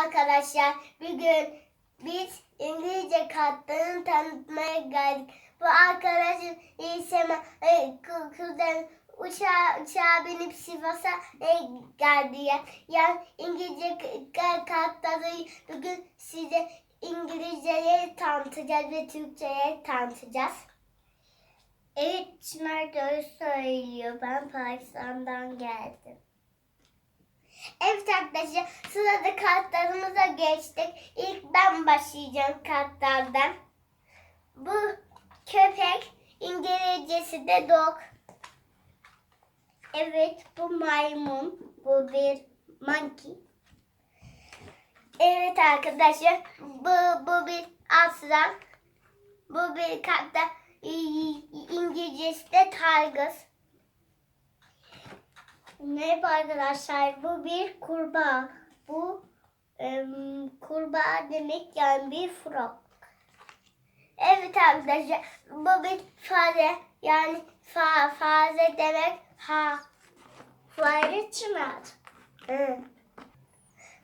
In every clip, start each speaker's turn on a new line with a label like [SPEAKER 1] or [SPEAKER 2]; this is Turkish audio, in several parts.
[SPEAKER 1] arkadaşlar. Bugün biz İngilizce kartlarını tanıtmaya geldik. Bu arkadaşım İsema kuzen uçağa, uçağa binip Sivas'a e, geldi ya. Yani İngilizce kartları bugün size İngilizceyi tanıtacağız ve Türkçe'ye tanıtacağız. Evet Çınar doğru söylüyor. Ben Pakistan'dan geldim. Evet arkadaşlar sırada kartlarımıza geçtik. İlk ben başlayacağım kartlardan. Bu köpek İngilizcesi de dog. Evet bu maymun. Bu bir monkey. Evet arkadaşlar bu, bu bir aslan. Bu bir kartta İngilizcesi de tiger. Merhaba arkadaşlar. Bu bir kurbağa. Bu em, kurbağa demek yani bir frog. Evet arkadaşlar. Bu bir fare. Yani fa, fare demek ha. Fare çınar.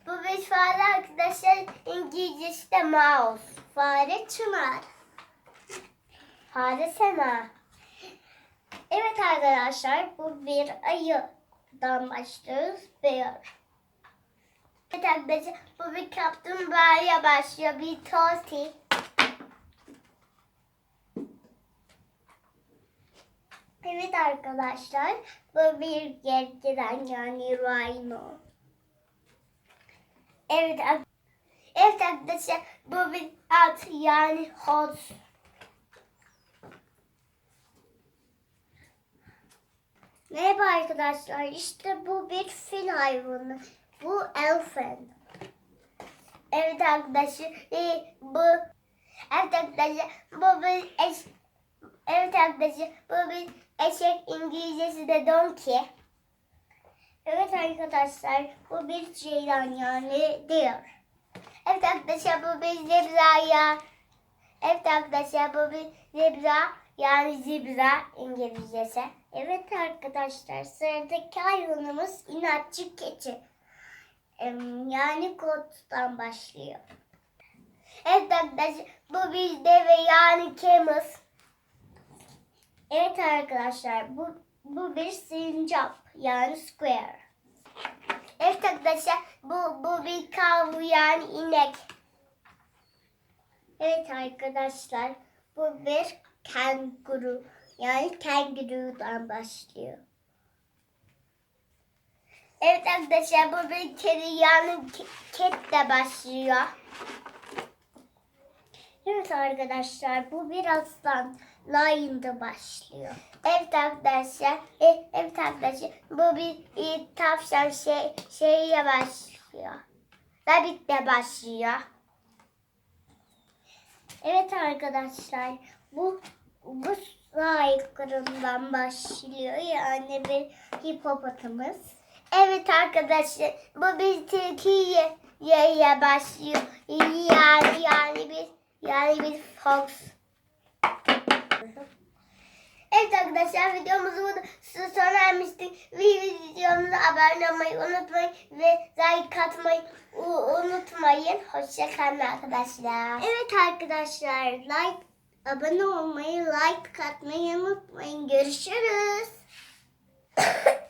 [SPEAKER 1] Bu bir fare arkadaşlar. İngilizcesi de mouse. Fare çınar. Fare sena. Evet arkadaşlar bu bir ayıdan başlıyoruz. Bear. Evet bu bir kaplumbağaya başlıyor. Bir tosti. Evet arkadaşlar bu bir gergedan yani rhino. Evet, evet arkadaşlar bu bir at yani horse. Merhaba arkadaşlar. İşte bu bir fil hayvanı. Bu elephant. Evet arkadaşlar. e, bu Evet arkadaşlar. Bu bir eş, Evet arkadaşlar. Bu bir eşek İngilizcesi de donkey. Evet arkadaşlar. Bu bir ceylan yani deer. Evet arkadaşlar bu bir zebra ya. Evet arkadaşlar bu bir zebra yani zebra İngilizcesi. Evet arkadaşlar sıradaki hayvanımız inatçı keçi. Yani kottan başlıyor. Evet arkadaşlar bu bir deve yani camel. Evet arkadaşlar bu bu bir sincap yani square. Evet arkadaşlar bu bu bir kavu yani inek. Evet arkadaşlar bu bir kanguru yani kangurudan başlıyor. Evet arkadaşlar bu bir kedi yani ke- ket de başlıyor. Evet arkadaşlar bu bir aslan lion'da başlıyor. Evet arkadaşlar e, evet arkadaşlar bu bir e, tavşan şey şeyle başlıyor. Rabbit de başlıyor. Evet arkadaşlar bu bu saykırından başlıyor yani bir hipopotamız. Evet arkadaşlar bu bir Türkiye yaya başlıyor. Yani yani bir yani bir fox. Evet arkadaşlar videomuzu burada sona ermiştik. Videomuza abone olmayı unutmayın ve like atmayı unutmayın. Hoşçakalın arkadaşlar. Evet arkadaşlar like abone olmayı like atmayı unutmayın. Görüşürüz.